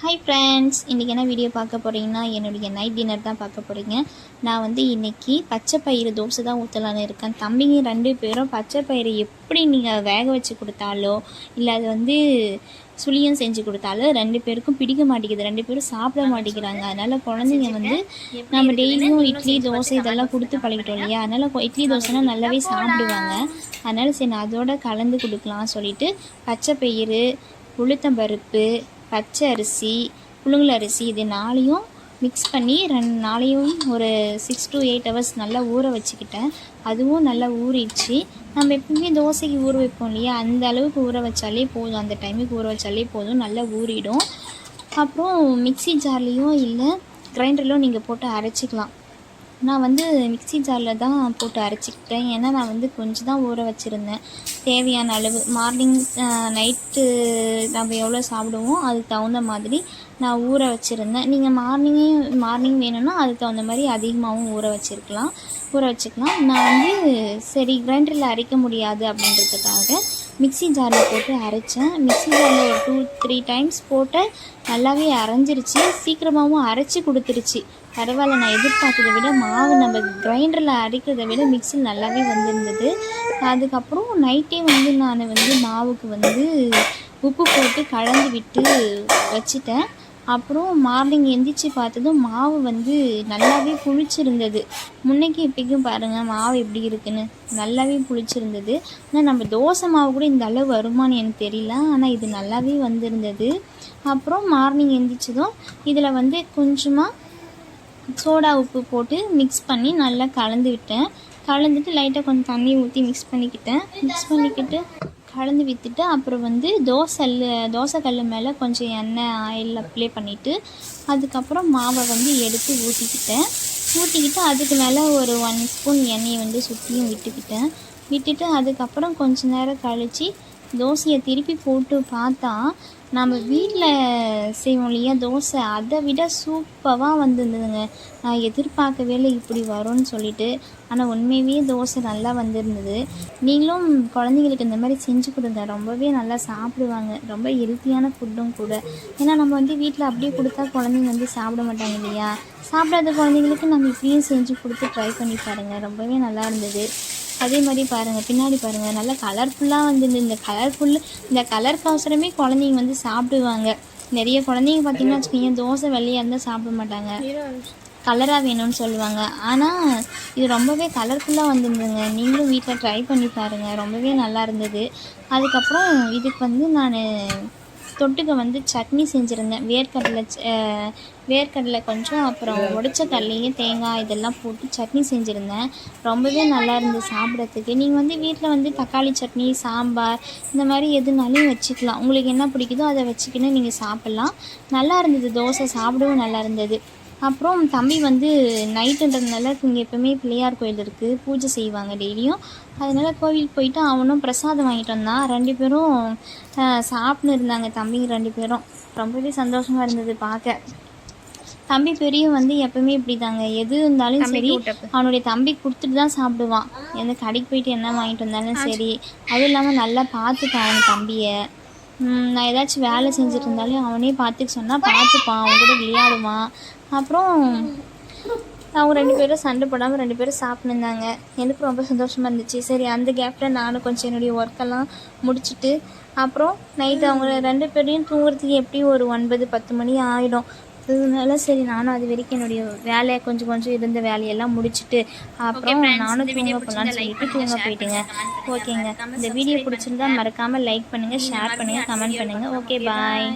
Hi friends இன்றைக்கி என்ன video பார்க்க போகிறீங்கன்னா என்னுடைய நைட் டின்னர் தான் பார்க்க போகிறீங்க நான் வந்து இன்றைக்கி பச்சை பயிறு தோசை தான் ஊற்றலான்னு இருக்கேன். தம்பிங்க ரெண்டு பேரும் பச்சை பயிறு எப்படி நீங்கள் வேக வச்சு கொடுத்தாலோ இல்லை அது வந்து சுழியம் செஞ்சு கொடுத்தாலும் ரெண்டு பேருக்கும் பிடிக்க மாட்டேங்குது. ரெண்டு பேரும் சாப்பிட மாட்டேங்கிறாங்க. அதனால் குழந்தைங்க வந்து நம்ம டெய்லியும் இட்லி தோசை இதெல்லாம் கொடுத்து பழகிட்டோம் இல்லையா? அதனால் இட்லி தோசைனா நல்லாவே சாப்பிடுவாங்க. அதனால் சரி நான் அதோட கலந்து கொடுக்கலாம் சொல்லிட்டு பச்சை பயிறு உளுத்தம்பருப்பு பச்சை அரிசி புழுங்கல் அரிசி இது நாளையும் மிக்ஸ் பண்ணி ரெண்டு நாளையும் ஒரு சிக்ஸ் டு எயிட் ஹவர்ஸ் நல்லா ஊற வச்சுக்கிட்டேன். அதுவும் நல்லா ஊறிடுச்சு. நம்ம எப்பவுமே தோசைக்கு ஊற வைப்போம் இல்லையா? அந்த அளவுக்கு ஊற வச்சாலே போதும். அந்த டைமுக்கு ஊற வச்சாலே போதும். நல்லா ஊறிடும். அப்புறம் மிக்ஸி ஜார்லேயும் இல்லை கிரைண்டர்லையும் நீங்கள் போட்டு அரைச்சிக்கலாம். நான் வந்து மிக்ஸி ஜாரில் தான் போட்டு அரைச்சிக்கிட்டேன். ஏன்னா நான் வந்து கொஞ்சம் தான் ஊற வச்சுருந்தேன். தேவையான அளவு மார்னிங் நைட்டு நம்ம எவ்வளோ சாப்பிடுவோம் அதுக்கு தகுந்த மாதிரி நான் ஊற வச்சுருந்தேன். நீங்கள் மார்னிங்கே மார்னிங் வேணும்னா அதுக்கு தகுந்த மாதிரி அதிகமாகவும் ஊற வச்சுருக்கலாம். ஊற வச்சுக்கலாம். நான் வந்து சரி கிரைண்டரில் அரைக்க முடியாது அப்படின்றதுக்காக மிக்ஸி ஜாரில் போட்டு அரைச்சேன். மிக்ஸி ஜாரில் ஒரு டூ த்ரீ டைம்ஸ் போட்டு நல்லாவே அரைஞ்சிருச்சு. சீக்கிரமாகவும் அரைச்சி கொடுத்துருச்சு. பரவாயில்ல. நான் எதிர்பார்த்ததை விட மாவு நம்ம கிரைண்டரில் அரைக்கிறத விட மிக்சியில் நல்லாவே வந்திருந்தது. அதுக்கப்புறம் நைட்டே வந்து நான் வந்து மாவுக்கு வந்து உப்பு போட்டு கலந்து விட்டு வச்சிட்டேன். அப்புறம் மார்னிங் எந்திரிச்சு பார்த்ததும் மாவு வந்து நல்லாவே புளிச்சிருந்தது. முன்னைக்கு இப்போக்கும் பாருங்கள் மாவு எப்படி இருக்குன்னு. நல்லாவே புளிச்சிருந்தது. ஆனால் நம்ம தோசை மாவு கூட இந்த அளவு வருமான்னு எனக்கு தெரியல. ஆனால் இது நல்லாவே வந்திருந்தது. அப்புறம் மார்னிங் எந்திரிச்சதும் இதில் வந்து கொஞ்சமாக சோடா உப்பு போட்டு மிக்ஸ் பண்ணி நல்லா கலந்து விட்டேன். கலந்துட்டு லைட்டாக கொஞ்சம் தண்ணி ஊற்றி மிக்ஸ் பண்ணிக்கிட்டேன். மிக்ஸ் பண்ணிக்கிட்டு கலந்து விற்றுட்டு அப்புறம் வந்து தோசை தோசை கல் மேலே கொஞ்சம் எண்ணெய் ஆயில் அப்ளை பண்ணிவிட்டு அதுக்கப்புறம் மாவை வந்து எடுத்து ஊற்றிக்கிட்டேன் ஊற்றிக்கிட்டு அதுக்கு மேலே ஒரு ஒன் ஸ்பூன் எண்ணெயை வந்து சுற்றியும் விட்டுக்கிட்டேன். விட்டுட்டு அதுக்கப்புறம் கொஞ்ச நேரம் கழித்து தோசையை திருப்பி போட்டு பார்த்தா நம்ம வீட்டில் செய்வோம் இல்லையா தோசை? அதை விட சூப்பராக வந்திருந்ததுங்க. நான் எதிர்பார்க்கவே இல்லை இப்படி வரும்னு சொல்லிட்டு. ஆனால் உண்மையாகவே தோசை நல்லா வந்திருந்தது. நீங்களும் குழந்தைங்களுக்கு இந்த மாதிரி செஞ்சு கொடுங்க. ரொம்பவே நல்லா சாப்பிடுவாங்க. ரொம்ப ஹெல்த்தியான ஃபுட்டும் கூட. ஏன்னா நம்ம வந்து வீட்டில் அப்படியே கொடுத்தா குழந்தைங்க வந்து சாப்பிட மாட்டாங்க இல்லையா? சாப்பிடாத குழந்தைங்களுக்கு நம்ம இப்படியும் செஞ்சு கொடுத்து ட்ரை பண்ணி பாருங்கள் ரொம்பவே நல்லா இருந்தது. அதே மாதிரி பாருங்கள் பின்னாடி பாருங்கள் நல்லா கலர்ஃபுல்லாக வந்து இந்த கலர்ஃபுல் இந்த கலருக்கு அவசரமே குழந்தைங்க வந்து சாப்பிடுவாங்க. நிறைய குழந்தைங்க பார்த்தீங்கன்னா வச்சுக்கோங்க தோசை வெள்ளையாக இருந்தால் சாப்பிட மாட்டாங்க. கலராக வேணும்னு சொல்லுவாங்க. ஆனால் இது ரொம்பவே கலர்ஃபுல்லாக வந்திருந்ததுங்க. நீங்களும் வீட்டில் ட்ரை பண்ணி பாருங்கள் ரொம்பவே நல்லா இருந்தது. அதுக்கப்புறம் இதுக்கு வந்து நான் தொட்டுக்க வந்து சட்னி செஞ்சுருந்தேன். வேர்க்கடலை ச- வேர்க்கடலை கொஞ்சம் அப்புறம் உடைச்ச கடலையும் தேங்காய் இதெல்லாம் போட்டு சட்னி செஞ்சுருந்தேன். ரொம்பவே நல்லா இருந்தது சாப்பிட்றதுக்கு. நீங்கள் வந்து வீட்டில் வந்து தக்காளி சட்னி சாம்பார் இந்த மாதிரி எதுனாலும் வச்சுக்கலாம். உங்களுக்கு என்ன பிடிக்குதோ அதை வச்சுக்கின்னு நீங்கள் சாப்பிட்லாம். நல்லா இருந்தது. தோசை சாப்பிடவும் நல்லா இருந்தது. அப்புறம் தம்பி வந்து நைட்டுன்றதுனால இங்கே எப்பவுமே பிள்ளையார் கோயில் இருக்குது பூஜை செய்வாங்க டெய்லியும். அதனால கோவிலுக்கு போயிட்டு அவனும் பிரசாதம் வாங்கிட்டு வந்தான் ரெண்டு பேரும் சாப்பிட்னு இருந்தாங்க தம்பிங்க ரெண்டு பேரும். ரொம்பவே சந்தோஷமாக இருந்தது பார்க்க. தம்பி பெரியவன் வந்து எப்பவுமே இப்படி தாங்க எது இருந்தாலும் சரி அவனுடைய தம்பி கொடுத்துட்டு தான் சாப்பிடுவான். எந்த கடைக்கு போயிட்டு என்ன வாங்கிட்டு வந்தாலும் சரி. அதுவும் இல்லாமல் நல்லா பார்த்துப்பான் அவன் தம்பியை. நான் ஏதாச்சும் வேலை செஞ்சுட்டு இருந்தாலும் அவனே பார்த்துக்க சொன்னால் பார்த்துப்பான் அவன் கூட விளையாடுவான். அப்புறம் அவங்க ரெண்டு பேரும் சண்டை போடாமல் ரெண்டு பேரும் சாப்பிட்டுருந்தாங்க எனக்கு ரொம்ப சந்தோஷமாக இருந்துச்சு. சரி அந்த கேப்பில் நானும் கொஞ்சம் என்னுடைய ஒர்க்கெல்லாம் முடிச்சுட்டு அப்புறம் நைட்டு அவங்க ரெண்டு பேரையும் தூங்குறதுக்கு எப்படியும் ஒரு ஒன்பது பத்து மணி ஆகிடும் அதனால சரி நானும் அது வரைக்கும் என்னுடைய வேலையை கொஞ்சம் கொஞ்சம் இருந்த வேலையெல்லாம் முடிச்சுட்டு அப்புறம் நானும் தூங்க போகலான்னு சொல்லிட்டு தூங்க போயிட்டுங்க. ஓகேங்க. இந்த வீடியோ பிடிச்சிருந்தா மறக்காமல் லைக் பண்ணுங்கள் ஷேர் பண்ணுங்கள் கமெண்ட் பண்ணுங்கள் ஓகே பாய்